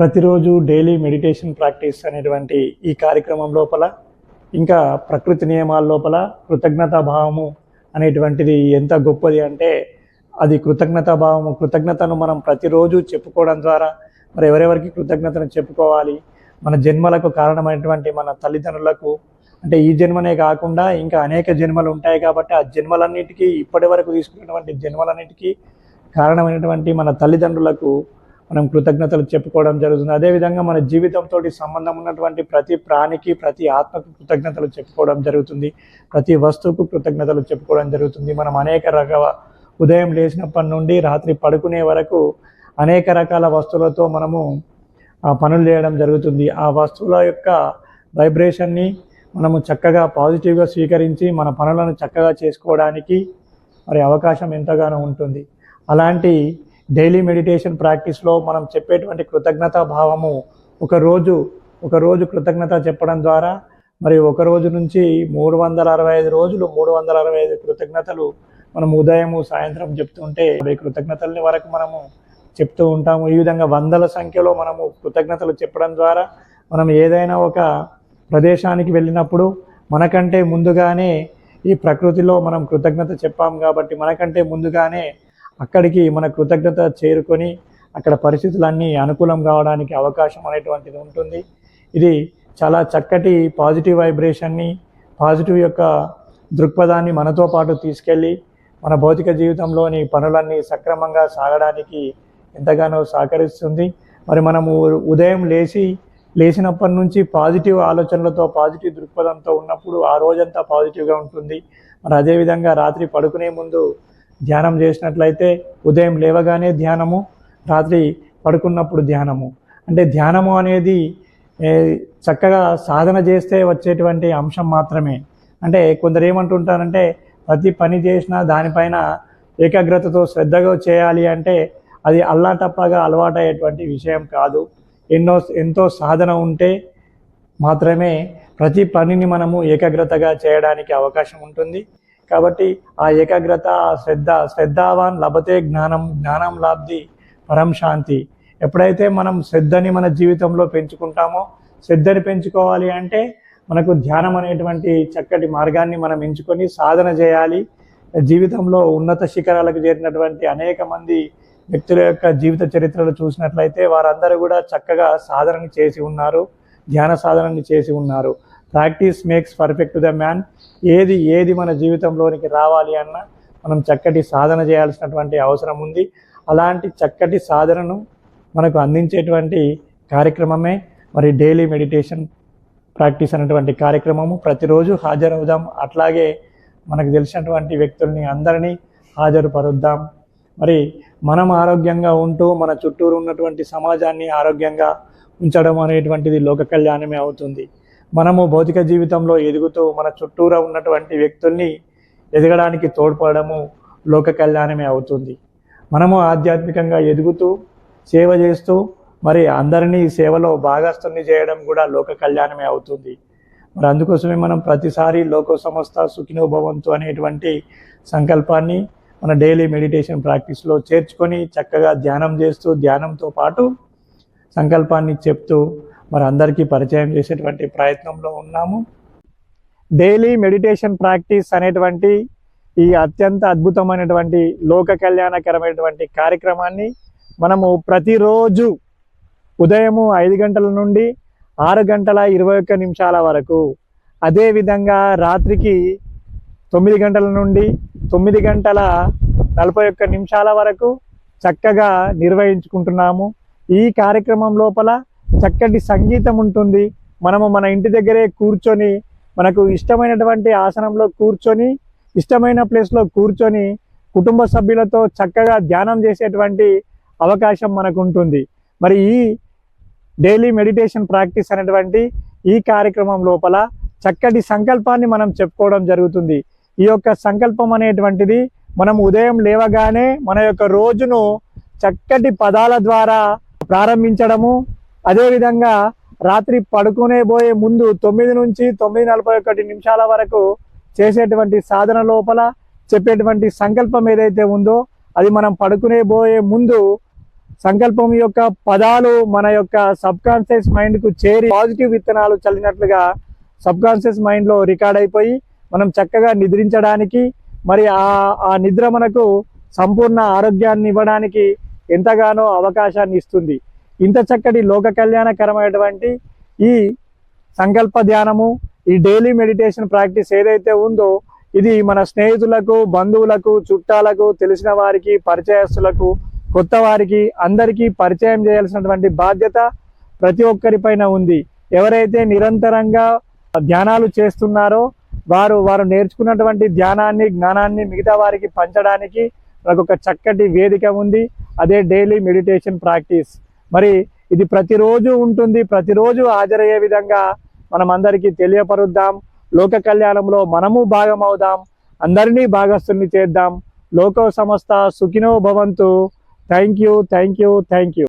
ప్రతిరోజు daily meditation practice అనేటువంటి ఈ కార్యక్రమం లోపల ఇంకా ప్రకృతి నియమాల లోపల కృతజ్ఞతా భావము అనేటువంటిది ఎంత గొప్పది అంటే అది కృతజ్ఞతా భావము. కృతజ్ఞతను మనం ప్రతిరోజు చెప్పుకోవడం ద్వారా మరి ఎవరెవరికి కృతజ్ఞతను చెప్పుకోవాలి? మన జన్మలకు కారణమైనటువంటి మన తల్లిదండ్రులకు. అంటే ఈ జన్మనే కాకుండా ఇంకా అనేక జన్మలు ఉంటాయి కాబట్టి ఆ జన్మలన్నిటికీ ఇప్పటి వరకు తీసుకున్నటువంటి జన్మలన్నిటికీ కారణమైనటువంటి మన తల్లిదండ్రులకు మనం కృతజ్ఞతలు చెప్పుకోవడం జరుగుతుంది. అదేవిధంగా మన జీవితంతో సంబంధం ఉన్నటువంటి ప్రతి ప్రాణికి ప్రతి ఆత్మకు కృతజ్ఞతలు చెప్పుకోవడం జరుగుతుంది. ప్రతి వస్తువుకు కృతజ్ఞతలు చెప్పుకోవడం జరుగుతుంది. మనం అనేక రకాల ఉదయం లేచినప్పటి నుండి రాత్రి పడుకునే వరకు అనేక రకాల వస్తువులతో మనము ఆ, పనులు చేయడం జరుగుతుంది. ఆ వస్తువుల యొక్క వైబ్రేషన్ని మనము చక్కగా పాజిటివ్గా స్వీకరించి మన పనులను చక్కగా చేసుకోవడానికి మరి అవకాశం ఎంతగానో ఉంటుంది. అలాంటి డైలీ మెడిటేషన్ ప్రాక్టీస్లో మనం చెప్పేటువంటి కృతజ్ఞతా భావము ఒకరోజు ఒకరోజు కృతజ్ఞత చెప్పడం ద్వారా మరి ఒక రోజు నుంచి మూడు వందల అరవై ఐదు రోజులు మూడు వందల అరవై ఐదు కృతజ్ఞతలు మనం ఉదయము సాయంత్రం చెప్తుంటే అవి కృతజ్ఞతల్ని వరకు మనము చెప్తూ ఉంటాము. ఈ విధంగా వందల సంఖ్యలో మనము కృతజ్ఞతలు చెప్పడం ద్వారా మనం ఏదైనా ఒక ప్రదేశానికి వెళ్ళినప్పుడు మనకంటే ముందుగానే ఈ ప్రకృతిలో మనం కృతజ్ఞత చెప్పాం కాబట్టి మనకంటే ముందుగానే అక్కడికి మన కృతజ్ఞత చేరుకొని అక్కడ పరిస్థితులన్నీ అనుకూలం కావడానికి అవకాశం అనేటువంటిది ఉంటుంది. ఇది చాలా చక్కటి పాజిటివ్ వైబ్రేషన్ని పాజిటివ్ యొక్క దృక్పథాన్ని మనతో పాటు తీసుకెళ్ళి మన భౌతిక జీవితంలోని పనులన్నీ సక్రమంగా సాగడానికి ఎంతగానో సహకరిస్తుంది. మరి మనము ఉదయం లేచి లేచినప్పటి నుంచి పాజిటివ్ ఆలోచనలతో పాజిటివ్ దృక్పథంతో ఉన్నప్పుడు ఆ రోజంతా పాజిటివ్గా ఉంటుంది. మరి అదేవిధంగా రాత్రి పడుకునే ముందు ధ్యానం చేసినట్లయితే ఉదయం లేవగానే ధ్యానము రాత్రి పడుకున్నప్పుడు ధ్యానము. అంటే ధ్యానము అనేది చక్కగా సాధన చేస్తే వచ్చేటువంటి అంశం మాత్రమే. అంటే కొందరు ఏమంటుంటారంటే ప్రతి పని చేసినా దానిపైన ఏకాగ్రతతో శ్రద్ధగా చేయాలి అంటే అది అల్లాటప్పగా అలవాటయ్యేటువంటి విషయం కాదు. ఎన్నో ఎంతో సాధన ఉంటే మాత్రమే ప్రతి పనిని మనము ఏకాగ్రతగా చేయడానికి అవకాశం ఉంటుంది. కాబట్టి ఆ ఏకాగ్రత ఆ శ్రద్ధ శ్రద్ధావాన్ లభతే జ్ఞానం జ్ఞానం లాబ్ది పరం శాంతి. ఎప్పుడైతే మనం శ్రద్ధని మన జీవితంలో పెంచుకుంటామో శ్రద్ధని పెంచుకోవాలి అంటే మనకు ధ్యానం అనేటువంటి చక్కటి మార్గాన్ని మనం ఎంచుకొని సాధన చేయాలి. జీవితంలో ఉన్నత శిఖరాలకు చేరినటువంటి అనేక మంది వ్యక్తుల యొక్క జీవిత చరిత్రలు చూసినట్లయితే వారందరూ కూడా చక్కగా సాధనని చేసి ఉన్నారు ధ్యాన సాధనని చేసి ఉన్నారు. Practice makes perfect the man. ఏది ఏది మన జీవితంలోనికి రావాలి అన్నా మనం చక్కటి సాధన చేయాల్సినటువంటి అవసరం ఉంది. అలాంటి చక్కటి సాధనను మనకు అందించేటువంటి కార్యక్రమమే మరి డైలీ మెడిటేషన్ ప్రాక్టీస్ అనేటువంటి కార్యక్రమము. ప్రతిరోజు హాజరవుదాం. అట్లాగే మనకు తెలిసినటువంటి వ్యక్తుల్ని అందరినీ హాజరుపరుద్దాం. మరి మనం ఆరోగ్యంగా ఉంటూ మన చుట్టూరు ఉన్నటువంటి సమాజాన్ని ఆరోగ్యంగా ఉంచడం అనేటువంటిది లోక కళ్యాణమే అవుతుంది. మనము భౌతిక జీవితంలో ఎదుగుతూ మన చుట్టూరా ఉన్నటువంటి వ్యక్తుల్ని ఎదగడానికి తోడ్పడము లోక కళ్యాణమే అవుతుంది. మనము ఆధ్యాత్మికంగా ఎదుగుతూ సేవ చేస్తూ మరి అందరినీ సేవలో భాగస్థుని చేయడం కూడా లోక కళ్యాణమే అవుతుంది. మరి అందుకోసమే మనం ప్రతిసారి లోక సంస్థ సుఖినోభవంతు అనేటువంటి సంకల్పాన్ని మన డైలీ మెడిటేషన్ ప్రాక్టీస్లో చేర్చుకొని చక్కగా ధ్యానం చేస్తూ ధ్యానంతో పాటు సంకల్పాన్ని చెప్తూ మరి అందరికీ పరిచయం చేసేటువంటి ప్రయత్నంలో ఉన్నాము. డైలీ మెడిటేషన్ ప్రాక్టీస్ అనేటువంటి ఈ అత్యంత అద్భుతమైనటువంటి లోక కళ్యాణకరమైనటువంటి కార్యక్రమాన్ని మనము ప్రతిరోజు ఉదయము ఐదు గంటల నుండి ఆరు గంటల ఇరవై ఒక్క నిమిషాల వరకు. అదేవిధంగా రాత్రికి తొమ్మిది గంటల నుండి తొమ్మిది గంటల నలభై ఒక్క నిమిషాల వరకు చక్కగా నిర్వహించుకుంటున్నాము. ఈ కార్యక్రమం లోపల చక్కటి సంగీతం ఉంటుంది. మనము మన ఇంటి దగ్గరే కూర్చొని మనకు ఇష్టమైనటువంటి ఆసనంలో కూర్చొని ఇష్టమైన ప్లేస్లో కూర్చొని కుటుంబ సభ్యులతో చక్కగా ధ్యానం చేసేటువంటి అవకాశం మనకు ఉంటుంది మరి ఈ డైలీ మెడిటేషన్ ప్రాక్టీస్ అనేటువంటి ఈ కార్యక్రమం లోపల చక్కటి సంకల్పాన్ని మనం చెప్పుకోవడం జరుగుతుంది. ఈ యొక్క సంకల్పం అనేటువంటిది మనం ఉదయం లేవగానే మన యొక్క రోజును చక్కటి పదాల ద్వారా ప్రారంభించడము అదేవిధంగా రాత్రి పడుకునే పోయే ముందు తొమ్మిది నుంచి తొమ్మిది నలభై ఒకటి నిమిషాల వరకు చేసేటువంటి సాధన లోపల చెప్పేటువంటి సంకల్పం ఏదైతే ఉందో అది మనం పడుకునే పోయే ముందు సంకల్పం యొక్క పదాలు మన యొక్క సబ్ కాన్షియస్ మైండ్కు చేరి పాజిటివ్ విత్తనాలు చల్లినట్లుగా సబ్ కాన్షియస్ మైండ్లో రికార్డ్ అయిపోయి మనం చక్కగా నిద్రించడానికి మరి ఆ ఆ నిద్ర మనకు సంపూర్ణ ఆరోగ్యాన్ని ఇవ్వడానికి ఎంతగానో అవకాశాన్ని ఇస్తుంది. ఇంత చక్కటి లోక కళ్యాణకరమైనటువంటి ఈ సంకల్ప ధ్యానము ఈ డైలీ మెడిటేషన్ ప్రాక్టీస్ ఏదైతే ఉందో ఇది మన స్నేహితులకు బంధువులకు చుట్టాలకు తెలిసిన వారికి పరిచయస్తులకు కొత్త వారికి అందరికీ పరిచయం చేయాల్సినటువంటి బాధ్యత ప్రతి ఒక్కరిపైన ఉంది. ఎవరైతే నిరంతరంగా ధ్యానాలు చేస్తున్నారో వారు వారు నేర్చుకున్నటువంటి ధ్యానాన్ని జ్ఞానాన్ని మిగతా వారికి పంచడానికి మనకు ఒక చక్కటి వేదిక ఉంది. అదే డైలీ మెడిటేషన్ ప్రాక్టీస్ మరి ఇది ప్రతిరోజు ఉంటుంది ప్రతిరోజు హాజరయ్యే విధంగా మనం అందరికీ తెలియపరుద్దాం. లోక కళ్యాణంలో మనము భాగమవుదాం అందరినీ భాగస్తుల్ని చేద్దాం. లోకో సంస్థ సుఖినో భవంతు. Thank you thank you thank you.